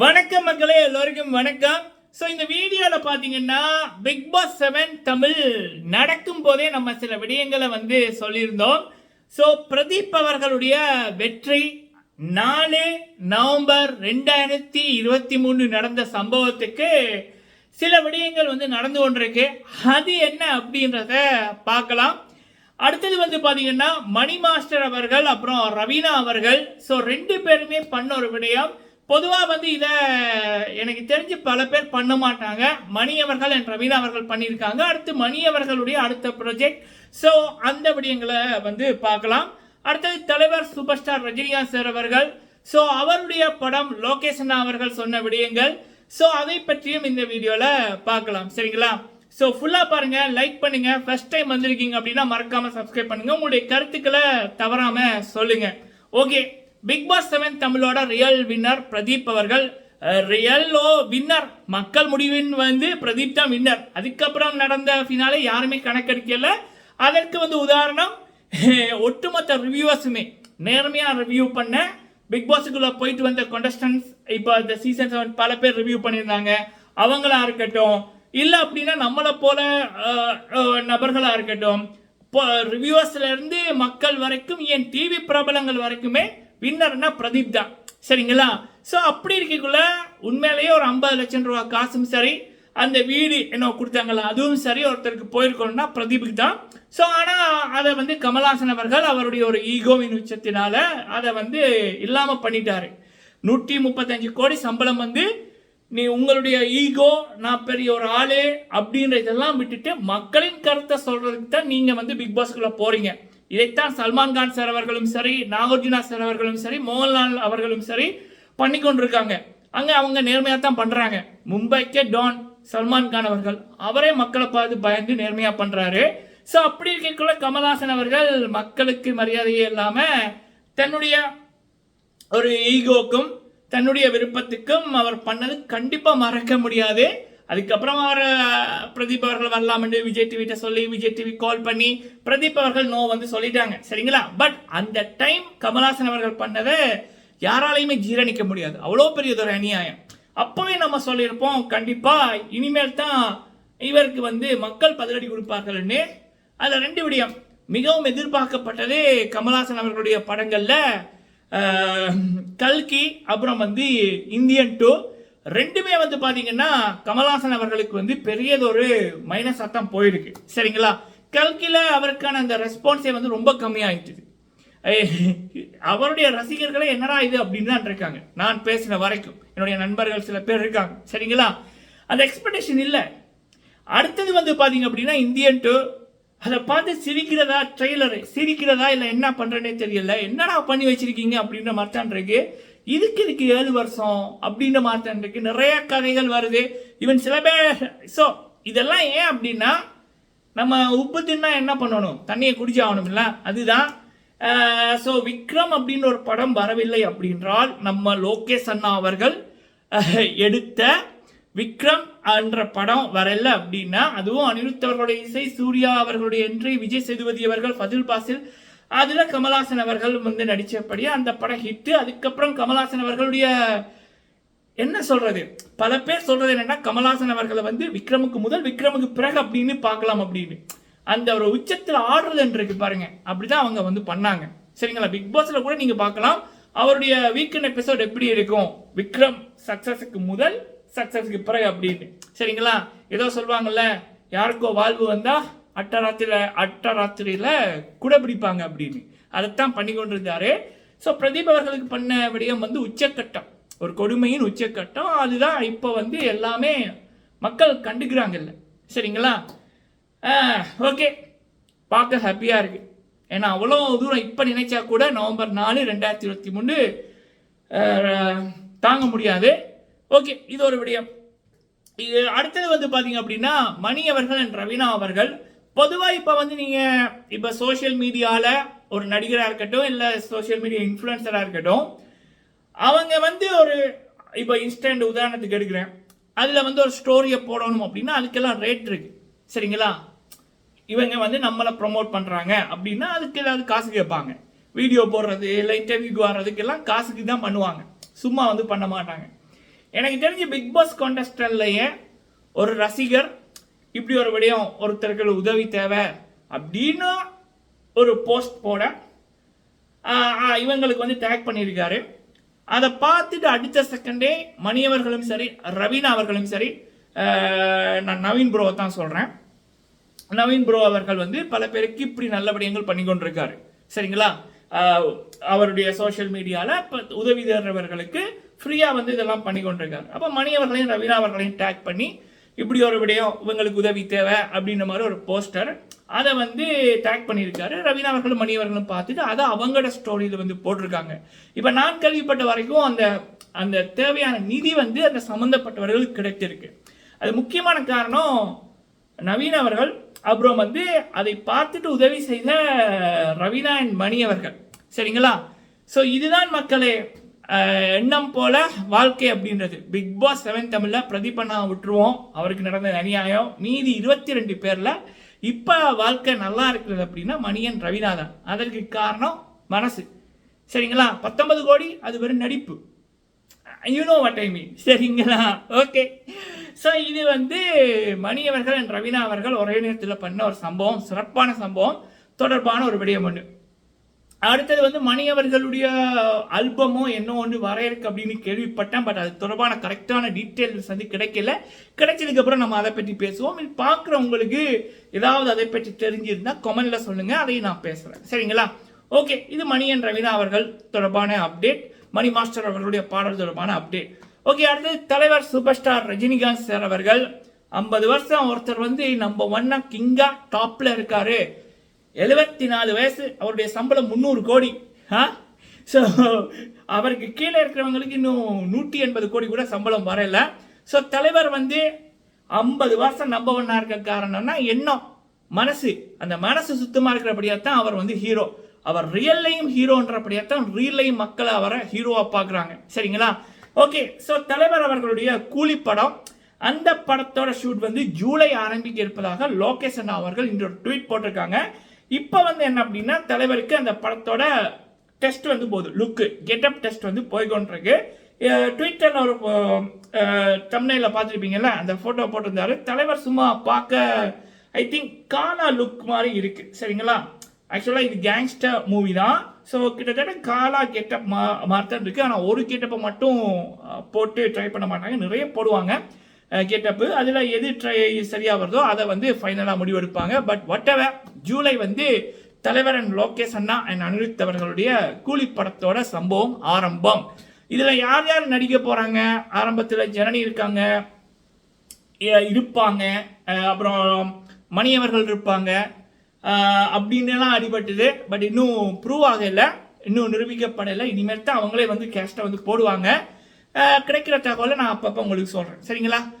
வணக்கம் மக்களே எல்லோருக்கும் வணக்கம். ஸோ இந்த வீடியோவில் பார்த்தீங்கன்னா பிக் பாஸ் செவன் தமிழ் நடக்கும் போதே நம்ம சில விடயங்களை வந்து சொல்லியிருந்தோம். ஸோ பிரதீப் அவர்களுடைய வெற்றி நாலு நவம்பர் ரெண்டாயிரத்தி இருபத்தி மூணு நடந்த சம்பவத்துக்கு சில விடயங்கள் வந்து நடந்து கொண்டிருக்கு. அது என்ன அப்படின்றத பார்க்கலாம். அடுத்தது வந்து பார்த்தீங்கன்னா மணி மாஸ்டர் அவர்கள் அப்புறம் ரவீனா அவர்கள். ஸோ ரெண்டு பேருமே பண்ண ஒரு விடயம். பொதுவாக வந்து இதை எனக்கு தெரிஞ்சு பல பேர் பண்ண மாட்டாங்க. மணி அவர்கள் அண்ட் ரவீனா அவர்கள் பண்ணியிருக்காங்க. அடுத்து மணி அவர்களுடைய அடுத்த ப்ரொஜெக்ட் ஸோ அந்த விடயங்களை வந்து பார்க்கலாம். அடுத்தது தலைவர் சூப்பர் ஸ்டார் ரஜினிகாந்த் சார் அவர்கள். ஸோ அவருடைய படம் லோகேஷ் அவர்கள் சொன்ன விடயங்கள். ஸோ அதை பற்றியும் இந்த வீடியோவில் பார்க்கலாம். சரிங்களா? ஸோ ஃபுல்லாக பாருங்கள் லைக் பண்ணுங்கள் ஃபர்ஸ்ட் டைம் வந்திருக்கீங்க அப்படின்னா மறக்காமல் சப்ஸ்கிரைப் பண்ணுங்க. உங்களுடைய கருத்துக்களை தவறாமல் சொல்லுங்கள் ஓகே பிக் பாஸ் செவன் தமிழோட ரியல் வின்னர் பிரதீப் அவர்கள் ரியலோ வின்னர் மக்கள் முடிவின் வந்து பிரதீப் தான் வின்னர் அதுக்கப்புறம் நடந்த ஃபினாலே யாருமே கணக்கெடுக்கல. அதற்கு வந்து உதாரணம் ஒட்டுமொத்த ரிவ்யூவர்ஸுமே நேர்மையாக ரிவ்யூ பண்ண பிக் பாஸுக்குள்ளே போயிட்டு வந்த கொண்டஸ்டன்ஸ் இப்போ இந்த சீசன் செவன் பல பேர் ரிவ்யூ பண்ணியிருந்தாங்க. அவங்களா இருக்கட்டும் இல்லை அப்படின்னா நம்மளை போல நபர்களாக இருக்கட்டும் இப்போ ரிவ்யூவர்ஸ்லேருந்து மக்கள் வரைக்கும் ஏன் டிவி பிரபலங்கள் வரைக்குமே வின்னர்னா பிரதீப் தான். சரிங்களா? ஸோ அப்படி இருக்கக்குள்ள உண்மையிலேயே ஒரு ஐம்பது லட்சம் ரூபா காசும் சரி அந்த வீடு என்ன கொடுத்தாங்களா அதுவும் சரி ஒருத்தருக்கு போயிருக்கணும்னா பிரதீபுக்கு தான். ஸோ ஆனால் அதை வந்து கமல்ஹாசன் அவர்கள் அவருடைய ஒரு ஈகோவின் உச்சத்தினால அதை வந்து இல்லாமல் பண்ணிட்டாரு. நூற்றி முப்பத்தஞ்சு கோடி சம்பளம் வந்து நீ உங்களுடைய ஈகோ நான் பெரிய ஒரு ஆளு அப்படின்ற இதெல்லாம் விட்டுட்டு மக்களின் கருத்தை சொல்கிறதுக்கு தான் நீங்கள் வந்து பிக் பாஸ்க்குள்ள போகிறீங்க இதைத்தான் சல்மான் கான் சார் அவர்களும் சரி நாகார்ஜுனா சார் அவர்களும் சரி மோகன்லால் அவர்களும் சரி பண்ணி கொண்டிருக்காங்க. அங்கே அவங்க நேர்மையாக தான் பண்ணுறாங்க மும்பைக்கே டான் சல்மான் கான் அவர்கள் அவரே மக்களை பார்த்து பயந்து நேர்மையாக பண்ணுறாரு ஸோ அப்படி இருக்கக்குள்ள கமல்ஹாசன் அவர்கள் மக்களுக்கு மரியாதையே இல்லாமல் தன்னுடைய ஒரு ஈகோக்கும் தன்னுடைய விருப்பத்துக்கும் அவர் பண்ணது கண்டிப்பாக மறக்க முடியாது. அதுக்கப்புறம் அவர் பிரதீப் அவர்கள் வரலாம்னு விஜய் டிவிட்ட சொல்லி விஜய் டிவி கால் பண்ணி பிரதீப் அவர்கள் நோ வந்து சொல்லிட்டாங்க. சரிங்களா? பட் அந்த டைம் கமல்ஹாசன் அவர்கள் பண்ணதை யாராலையுமே ஜீரணிக்க முடியாது. அவ்வளோ பெரியதொரு அநியாயம். அப்போவே நம்ம சொல்லியிருப்போம் கண்டிப்பாக இனிமேல் தான் இவருக்கு வந்து மக்கள் பதிலடி கொடுப்பார்கள்னு அதில் ரெண்டு விடயம். மிகவும் எதிர்பார்க்கப்பட்டது கமல்ஹாசன் அவர்களுடைய படங்களில் கல்கி அப்புறம் வந்து இந்தியன் டூ. ரெண்டுமே வந்து பாத்தீங்கன்னா கமல்ஹாசன் அவர்களுக்கு வந்து பெரியதொரு மைனஸாக தான் போயிருக்கு. சரிங்களா? கல்கில அவருக்கான அந்த ரெஸ்பான்ஸே வந்து ரொம்ப கம்மியாயிட்டுது. அவருடைய ரசிகர்களே என்னடா இது அப்படின்னு தான் இருக்காங்க. நான் பேசின வரைக்கும். என்னுடைய நண்பர்கள் சில பேர் இருக்காங்க. சரிங்களா? அந்த எக்ஸ்பெக்டேஷன் இல்லை. அடுத்தது வந்து பாத்தீங்க அப்படின்னா இந்தியன் டூ அதை பார்த்து சிரிக்கிறதா ட்ரெய்லரு சிரிக்கிறதா இல்லை என்ன பண்ணுறேன்னே தெரியல. என்னடா பண்ணி வச்சிருக்கீங்க அப்படின்ற மாதிரி தான் இருக்கு. இதுக்கு இதுக்கு ஏழு வருஷம் அப்படின்ற மாதிரி இருக்கு நிறைய கதைகள் வருது. ஈவன் சில பேர் ஸோ இதெல்லாம் ஏன் அப்படின்னா நம்ம உப்பு தின்னா என்ன பண்ணணும்? தண்ணியை குடிச்சு ஆகணும்ல அதுதான் ஸோ விக்ரம் அப்படின்னு ஒரு படம் வரவில்லை அப்படின்றால் நம்ம லோகேஷ் அண்ணா அவர்கள் எடுத்த விக்ரம் என்ற படம் வரல அப்படின்னா அதுவும் அனிருத் அவர்களுடைய இசை சூர்யா அவர்களுடைய என்ட்ரி விஜய் சேதுபதி அவர்கள் ஃபதுல் பாசில் அதில் கமல்ஹாசன் அவர்கள் வந்து நடித்தபடி அந்த படம் ஹிட்டு அதுக்கப்புறம் கமல்ஹாசன் அவர்களுடைய என்ன சொல்கிறது பல பேர் சொல்கிறது என்னென்னா கமல்ஹாசன் அவர்களை வந்து விக்ரமுக்கு முதல் விக்ரமுக்கு பிறகு அப்படின்னு பார்க்கலாம் அப்படின்னு. அந்த ஒரு உச்சத்தில் ஆடுறதுன்னு இருக்கு பாருங்க. அப்படிதான் அவங்க வந்து பண்ணாங்க. சரிங்களா? பிக் பாஸில் கூட நீங்கள் பார்க்கலாம். அவருடைய வீக்கெண்ட் எபிசோட் எப்படி இருக்கும்? விக்ரம் சக்ஸஸுக்கு முதல் சக்ஸஸுக்கு பிறகு அப்படின்னு. சரிங்களா? ஏதோ சொல்லுவாங்கல்ல யாருக்கோ வாழ்வு வந்தால் அட்டராத்திரியில் அட்டராத்திரியில் குடை பிடிப்பாங்க அப்படின்னு. அதைத்தான் பண்ணி கொண்டிருந்தாரு. ஸோ பிரதீப் அவர்களுக்கு பண்ண விடயம் வந்து உச்சக்கட்டம். ஒரு கொடுமையின் உச்சக்கட்டம். அதுதான் இப்போ வந்து எல்லாமே மக்கள் கண்டுக்கிறாங்கல்ல. சரிங்களா? ஓகே. பார்க்க ஹாப்பியாக இருக்குது ஏன்னா அவ்வளோ தூரம் இப்போ நினைச்சா கூட நவம்பர் நாலு ரெண்டாயிரத்தி இருபத்தி மூணு தாங்க முடியாது. ஓகே இது ஒரு விடயம். இது அடுத்தது வந்து பார்த்தீங்க அப்படின்னா மணி அவர்கள் அண்ட் ரவீனா அவர்கள் பொதுவாக இப்போ வந்து நீங்கள் இப்போ சோஷியல் மீடியாவில் ஒரு நடிகராக இருக்கட்டும் இல்லை சோஷியல் மீடியா இன்ஃப்ளூயன்சராக இருக்கட்டும் அவங்க வந்து ஒரு இப்போ இன்ஸ்டன்ட் உதாரணத்துக்கு எடுக்கிறேன். அதில் வந்து ஒரு ஸ்டோரியை போடணும் அப்படின்னா அதுக்கெல்லாம் ரேட் இருக்குது சரிங்களா? இவங்க வந்து நம்மளை ப்ரொமோட் பண்ணுறாங்க அப்படின்னா அதுக்கு ஏதாவது காசு கேட்பாங்க. வீடியோ போடுறது இல்லை இன்டர்வியூக்கு வர்றதுக்கெல்லாம் காசுக்கு தான் பண்ணுவாங்க. சும்மா வந்து பண்ண மாட்டாங்க. எனக்கு தெரிஞ்சு பிக் பாஸ் கான்டெஸ்டன்ட்லயே ஒரு ரசிகர் இப்படி ஒரு விடயம் ஒருத்தருக்கு உதவி தேவை அப்படின்னு ஒரு போஸ்ட் போட இவங்களுக்கு வந்து டேக் பண்ணியிருக்காரு. அதை பார்த்துட்டு அடுத்த செகண்டே மணியவர்களும் சரி ரவீனா அவர்களும் சரி நான் நவீன் ப்ரோவை தான் சொல்கிறேன் நவீன் ப்ரோ அவர்கள் வந்து பல பேருக்கு இப்படி நல்ல விடயங்கள் பண்ணி கொண்டிருக்காரு. சரிங்களா? அவருடைய சோஷியல் மீடியாவில் இப்போ உதவி தர்றவர்களுக்கு ஃப்ரீயாக வந்து இதெல்லாம் பண்ணி கொண்டிருக்காரு. அப்போ மணி அவர்களையும் ரவீனா அவர்களையும் டேக் பண்ணி இப்படி ஒரு விடயம் இவங்களுக்கு உதவி தேவை அப்படின்ற மாதிரி ஒரு போஸ்டர். அதை வந்து டேக் பண்ணியிருக்காரு. ரவீனா அவர்களும் மணி அவர்களும் பார்த்துட்டு அதை அவங்களோட ஸ்டோரியில் வந்து போட்டிருக்காங்க. இப்போ நான் கேள்விப்பட்ட வரைக்கும் அந்த அந்த தேவையான நிதி வந்து அந்த சம்மந்தப்பட்டவர்களுக்கு கிடைத்திருக்கு அது முக்கியமான காரணம் நவீன் அவர்கள் அப்புறம் வந்து அதை பார்த்துட்டு உதவி செய்த ரவீனா அண்ட் மணி அவர்கள். சரிங்களா? ஸோ இதுதான் மக்களே எண்ணம் போல வாழ்க்கை அப்படின்றது. பிக் பாஸ் செவன் தமிழில் பிரதீபண்ணா விட்டுருவோம். அவருக்கு நடந்த அநியாயம். மீதி இருபத்தி ரெண்டு பேரில் இப்போ வாழ்க்கை நல்லா இருக்கிறது அப்படின்னா மணியன் ரவிநாதன். அதற்கு காரணம் மனசு. சரிங்களா? பத்தொன்பது கோடி அது வெறும் நடிப்பு. You know what I mean சரிங்களா? ஓகே ஸோ இது வந்து மணி அவர்கள் and ரவீனா அவர்கள் ஒரே நேரத்தில் பண்ண ஒரு சம்பவம். சிறப்பான சம்பவம். தொடர்பான ஒரு விடயம் ஒன்று அடுத்தது வந்து மணி அவர்களுடைய ஆல்பமோ என்ன ஒன்று வர இருக்கு அப்படின்னு கேள்விப்பட்டேன் பட் அது தொடர்பான கரெக்டான டீட்டெயில்ஸ் வந்து கிடைக்கல. கிடைச்சதுக்கப்புறம் நம்ம அதை பற்றி பேசுவோம். இது பார்க்குறவங்களுக்கு ஏதாவது அதை பற்றி தெரிஞ்சிருந்தா கமெண்ட்ல சொல்லுங்கள் அதையும் நான் பேசுகிறேன் சரிங்களா? ஓகே இது மணியன் ரவினா அவர்கள் தொடர்பான அப்டேட் மணி மாஸ்டர் அவர்களுடைய பாடல் தொடர்பான அப்டேட் ஓகே அடுத்தது தலைவர் சூப்பர் ஸ்டார் ரஜினிகாந்த் சார் அவர்கள். ஐம்பது வருஷம் ஒருத்தர் வந்து நம்ம ஒன்னா கிங்கா டாப்ல இருக்காரு. எழுபத்தி நாலு வயசு அவருடைய சம்பளம் முந்நூறு கோடி. ஆ? ஸோ அவருக்கு கீழே இருக்கிறவங்களுக்கு இன்னும் நூற்றி எண்பது கோடி கூட சம்பளம் வரல. ஸோ தலைவர் வந்து ஐம்பது வருஷம் நம்ப ஒன்றா இருக்க காரணம்னா எண்ணம் மனசு. அந்த மனசு சுத்தமாக இருக்கிறபடியா தான் அவர் வந்து ஹீரோ அவர் ரியல்லையும் ஹீரோன்றபடியா தான் ரியல்லையும் மக்களை அவரை ஹீரோவாக பார்க்குறாங்க. சரிங்களா? ஓகே ஸோ தலைவர் அவர்களுடைய கூலி படம் அந்த படத்தோட ஷூட் வந்து ஜூலை ஆரம்பிக்க இருப்பதாக லோகேஷன் அவர்கள் இன்று ஒரு ட்வீட் போட்டிருக்காங்க. இப்போ வந்து என்ன அப்படின்னா தலைவருக்கு அந்த படத்தோட டெஸ்ட் வந்து போகுது லுக்கு கெட்டப் டெஸ்ட் வந்து போய்கொண்டிருக்கு. ட்விட்டரில் ஒரு தமிழில் பார்த்துருப்பீங்கல்ல அந்த ஃபோட்டோ போட்டிருந்தாரு. தலைவர் சும்மா பார்க்க ஐ திங்க் காலா லுக் மாதிரி இருக்கு. சரிங்களா? ஆக்சுவலாக இது கேங்ஸ்டர் மூவி தான். ஸோ கிட்டத்தட்ட காலா கெட்டப் மா மாதிரி இருக்கு. ஆனால் ஒரு கெட்டப்பை மட்டும் போட்டு ட்ரை பண்ண மாட்டாங்க. நிறைய போடுவாங்க. கேட்டப்பு அதில் எது ட்ரை சரியாக வருதோ அதை வந்து ஃபைனலாக முடிவெடுப்பாங்க. பட் whatever ஜூலை வந்து தலைவர் அண்ட் லோகேஷ் அண்ணா அண்ட் அனிருத் அவர்களுடைய கூலி படத்தோட சம்பவம் ஆரம்பம். இதில் யார் யார் நடிக்க போகிறாங்க ஆரம்பத்தில் ஜனனி இருக்காங்க. இருப்பாங்க. அப்புறம் மணியவர்கள் இருப்பாங்க. அஹ் அப்படின்னுலாம் பட் இன்னும் ப்ரூவ் ஆகலை இன்னும் நிரூபிக்கப்படலை இனிமேல் தான் அவங்களே வந்து கேஸ்ட்டை வந்து போடுவாங்க. கிடைக்கிற தகவலை நான் அப்பப்போ உங்களுக்கு சொல்கிறேன் சரிங்களா?